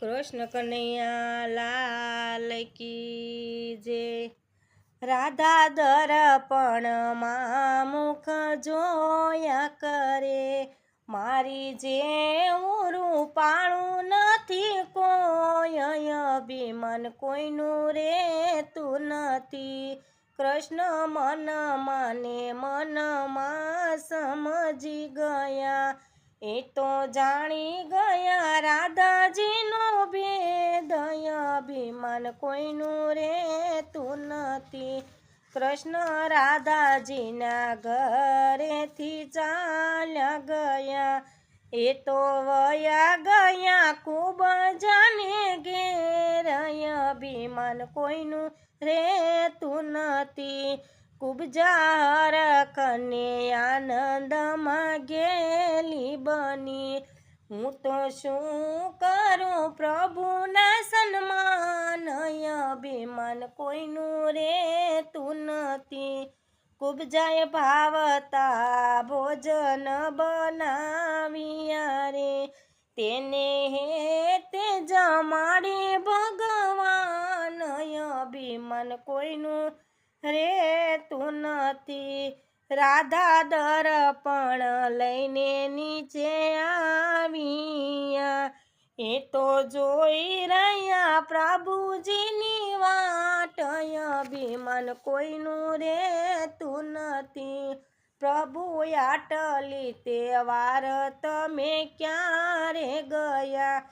કૃષ્ણ કનૈયા લાલ કી જે રાધા દર્પણમાં મુખ જોયા કરે. મારી જેવું રૂપાળું નથી કોઈ અભિમાન કોઈનું રેતું નથી. કૃષ્ણ મન માને મનમાં સમજી ગયા. એ તો જાણી ગયા અભિમાન કોઈનું રહેતું નથી. કૃષ્ણ રાધાજીના ઘરેથી ચાલ્યા ગયા. એ તો વયા ગયા, ખૂબ જાને ઘેર અભિમાન કોઈનું રહેતું નથી. કુબજાર કને આનંદમાં ગેલી બની. હું તો શું કરું પ્રભુના અભિમાન કોઈનું રેતું નથી. કુબજાએ ભાવતા ભોજન બનાવ્યા રે. તેને હે તે જમાડે ભગવાન. અભિમાન કોઈનું રેતું નથી. રાધા દર્પણ લઈને નીચે આવ્યા. એ તો જોઈ રહ્યા પ્રભુજીની વાટ. અભિમાન કોઈનું રહેતું નથી. પ્રભુ આટલી તે વાર તમે ક્યારે ગયા?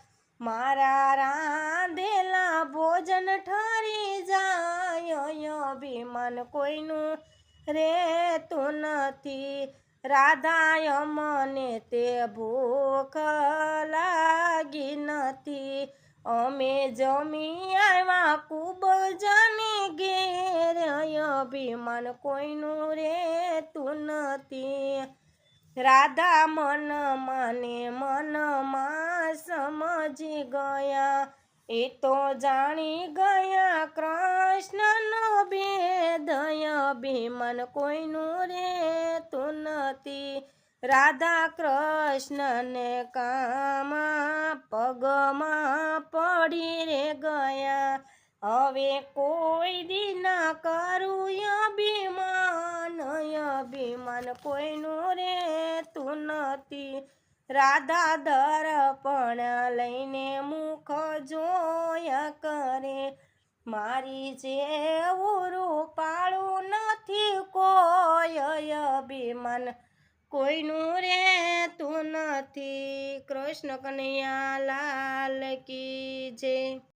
મારા રાંધેલા ભોજન ઠરી જાય. અભિમાન કોઈનું રહેતું નથી. રાધા મને તે ભૂખ લાગી નથી. અમે જમી આવ્યા, ખૂબ જની ઘેર અભિમાન કોઈનું રહેતું નથી. રાધા મન માને મનમાં સમજી ગયા. એ તો જાણી ગયા, કૃષ્ણનો ભેદ અભિમાન કોઈનું રેતું નથી. રાધા કૃષ્ણને કામા પગમાં પડી રે ગયા. હવે કોઈ દિન કરું અભિમાન અભિમાન કોઈનું રેતું નથી. રાધા દર્પણ લઈને મુખ જોયા કરે. મારી જેવું રૂપાળું નથી કોઈ અભિમાન. કોઈનું રેતું નથી. કૃષ્ણ કનૈયા લાલ કી જય.